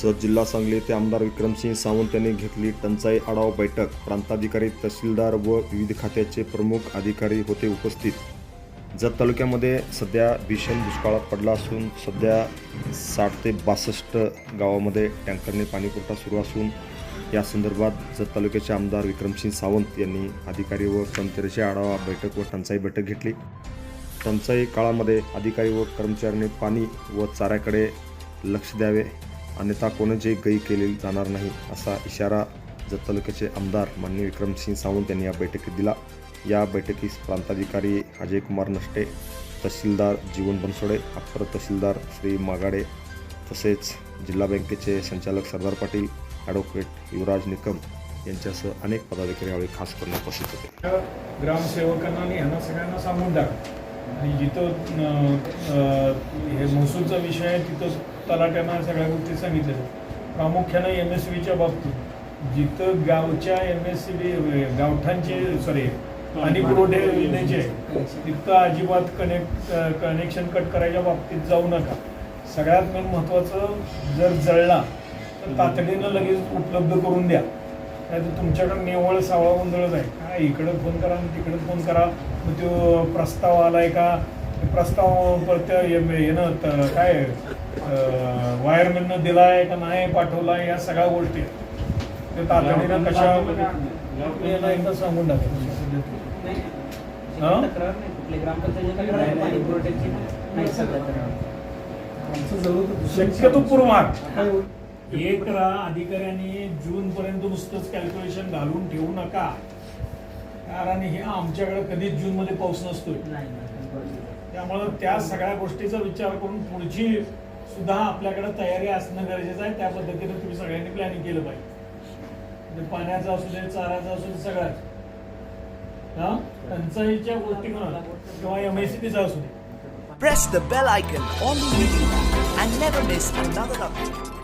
Sir जिल्हा सांगली येथे आमदार विक्रमसिंह सावंत यांनी घेतली टंचाई आढावा बैठक. प्रांताधिकारी तहसीलदार व विविध खात्याचे प्रमुख अधिकारी होते उपस्थित. जत तालुक्यामध्ये सध्या भीषण दुष्काळात पडला असून सध्या साठ ते बासष्ट गावामध्ये टँकरने पाणीपुरवठा सुरू असून या संदर्भात जत तालुक्याचे आमदार विक्रमसिंह सावंत यांनी अधिकारी व कर्मचाऱ्याची आढावा बैठक व टंचाई बैठक घेतली. टंचाई काळामध्ये अधिकारी व कर्मचाऱ्यांनी पाणी व चाऱ्याकडे लक्ष द्यावे. अन्यथा कोणाचे गई केली जाणार नाही असा इशारा जत तालुक्याचे आमदार माननीय विक्रमसिंग सावंत यांनी या बैठकीत दिला. या बैठकीस प्रांताधिकारी अजय कुमार नष्टे तहसीलदार जीवन बनसोडे अप्पर तहसीलदार श्री मागाडे तसेच जिल्हा बँकेचे संचालक सरदार पाटील ॲडव्होकेट युवराज निकम यांच्यासह अनेक पदाधिकारी यावेळी खास करून उपस्थित होते. ग्रामसेवकांना आणि ह्यांना सगळ्यांना सांगून टाका. आणि जिथं हे महसूलचा विषय आहे तिथं तलाट्यांना सगळ्या गोष्टी सांगितल्या प्रामुख्यानं एम एस बीच्या बाबतीत जिथं गावच्या एम एस सी बी गावठांचे सॉरी पाणी पुरवठे योजनेचे तिथं अजिबात कनेक्ट कनेक्शन कट करायच्या बाबतीत जाऊ नका. सगळ्यात मेन महत्त्वाचं जर जळला तर तातडीनं लगेच उपलब्ध करून द्या. नाही तर तुमच्याकडे निव्वळ सावळा गोंधळच आहे? काय इकडं फोन करा आणि तिकडं फोन करा. मग तो प्रस्ताव आलाय का? ते प्रस्ताव परत त- काय वायरमॅननं दिलाय का नाही पाठवलाय या सगळ्या गोष्टी. आहेत. ते तातडीनं कशा एकदा सांगून टाका हा? तक्रार नाही. कुठली ग्रामपंचायतीची तक्रार आहे पाणी पुरवठ्याची नाही सध्या तक्रार. शक्यतो पूर्वमार एक करा अधिकाऱ्यांनी जून पर्यंत नुसतंच कॅल्क्युलेशन घालून ठेवू नका. कारण हे आमच्याकडे कधीच जून मध्ये पाऊस नसतोय. त्यामुळं त्या सगळ्या गोष्टीचा विचार करून पुढची सुद्धा आपल्याकडे तयारी असणं गरजेचं आहे. त्या पद्धतीने तुम्ही सगळ्यांनी प्लॅनिंग केलं पाहिजे. ते पाण्याचं असू दे चाऱ्याचं असू दे सगळ्याच हा? टंचाईच्या गोष्टी म्हणा किंवा एम एस सी असू दे. Press the bell icon on the video and never miss another update.